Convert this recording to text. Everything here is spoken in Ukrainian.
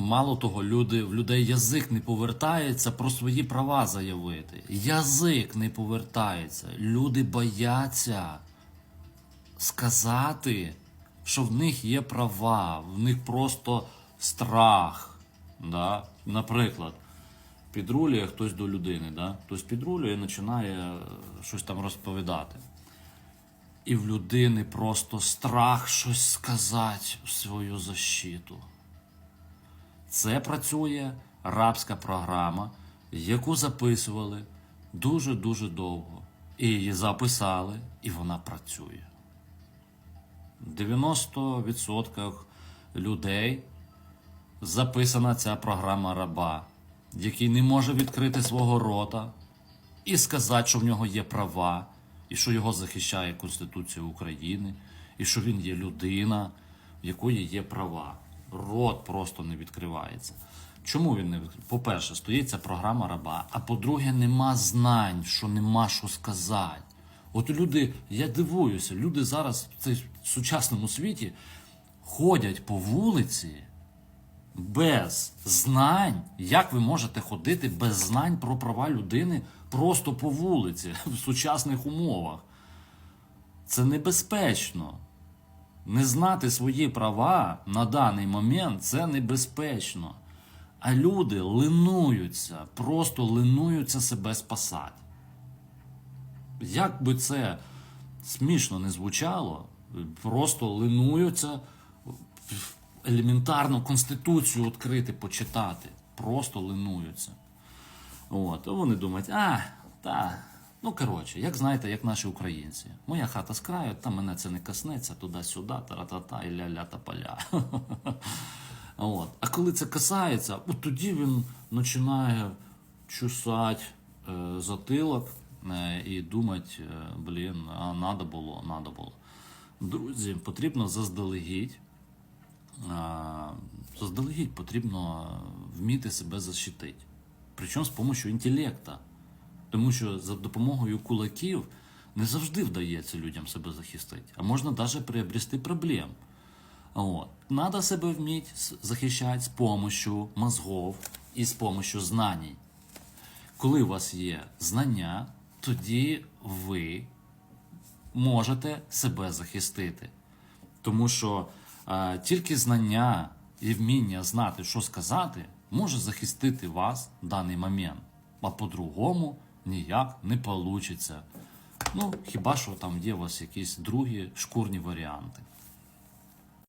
Мало того, люди, в людей язик не повертається про свої права заявити. Язик не повертається. Люди бояться сказати, що в них є права, в них просто страх. Да? Наприклад, підрулює хтось до людини, да? хтось підрулює і починає е, щось там розповідати. І в людини просто страх щось сказати в свою защиту. Це працює рабська програма, яку записували дуже-дуже довго. І її записали, і вона працює. В 90% людей записана ця програма раба, який не може відкрити свого рота і сказати, що в нього є права, і що його захищає Конституція України, і що він є людина, в якої є права. Рот просто не відкривається. Чому він не відкривається? По-перше, стоїть ця програма раба, а по-друге, нема знань, що нема що сказати. От люди, я дивуюся, люди зараз в сучасному світі ходять по вулиці без знань. Як ви можете ходити без знань про права людини просто по вулиці в сучасних умовах? Це небезпечно. Не знати свої права на даний момент це небезпечно. А люди линуються, просто линуються себе спасати. Як би це смішно не звучало, просто линуються елементарно Конституцію відкрити, почитати. Просто линуються. От, вони думають, а, та, ну коротше, як знаєте, як наші українці. Моя хата з краю, там мене це не коснеться, туди-сюди, тара-та-та, і ля-ля та поля. От. А коли це касається, от тоді він починає чесати е, затилок е, і думати, е, блін, а надо було, надо було. Друзі, потрібно заздалегідь. а, Заздалегідь потрібно вміти себе защитити. Причому з допомогою інтелекту. Тому що за допомогою кулаків не завжди вдається людям себе захистити, а можна навіть приобрести проблем. От. Надо себе вміти захищати з допомогою мозгов і з допомогою знань. Коли у вас є знання, тоді ви можете себе захистити. Тому що е, тільки знання і вміння знати, що сказати, може захистити вас в даний момент. А по-другому ніяк не вийде. Ну, хіба що там є у вас якісь другі шкурні варіанти.